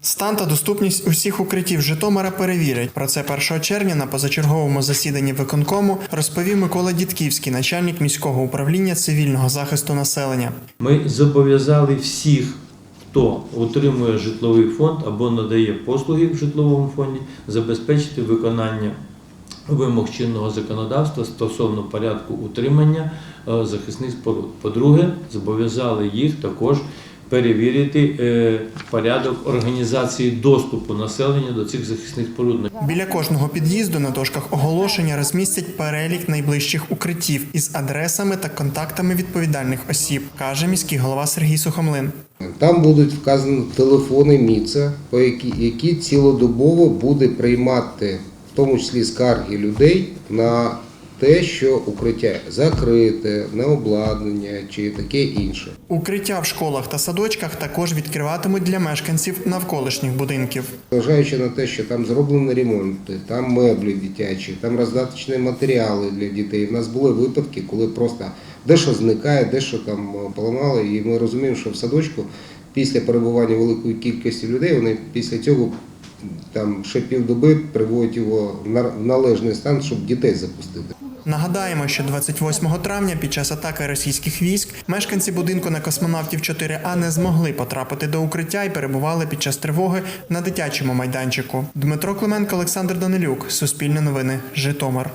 Стан та доступність усіх укриттів Житомира перевірять. Про це 1 червня на позачерговому засіданні виконкому розповів Микола Дідківський, начальник міського управління цивільного захисту населення. Ми зобов'язали всіх, хто утримує житловий фонд або надає послуги в житловому фонді, забезпечити виконання вимог чинного законодавства стосовно порядку утримання е, захисних споруд. По-друге, зобов'язали їх також перевірити е, порядок організації доступу населення до цих захисних споруд. Біля кожного під'їзду на дошках оголошення розмістять перелік найближчих укриттів із адресами та контактами відповідальних осіб, каже міський голова Сергій Сухомлин. Там будуть вказані телефони МІЦа, по які, які цілодобово буде приймати, в тому числі скарги людей на те, що укриття закрите, не обладнання чи таке інше. Укриття в школах та садочках також відкриватимуть для мешканців навколишніх будинків. Зважаючи на те, що там зроблені ремонти, там меблі дитячі, там роздаточні матеріали для дітей. У нас були випадки, коли просто дещо зникає, дещо там е, поламали, і ми розуміємо, що в садочку після перебування великої кількості людей вони після цього там ще півдоби приводять його в належний стан, щоб дітей запустити. Нагадаємо, що 28 травня під час атаки російських військ мешканці будинку на космонавтів 4А не змогли потрапити до укриття і перебували під час тривоги на дитячому майданчику. Дмитро Клименко, Олександр Данилюк, Суспільне новини, Житомир.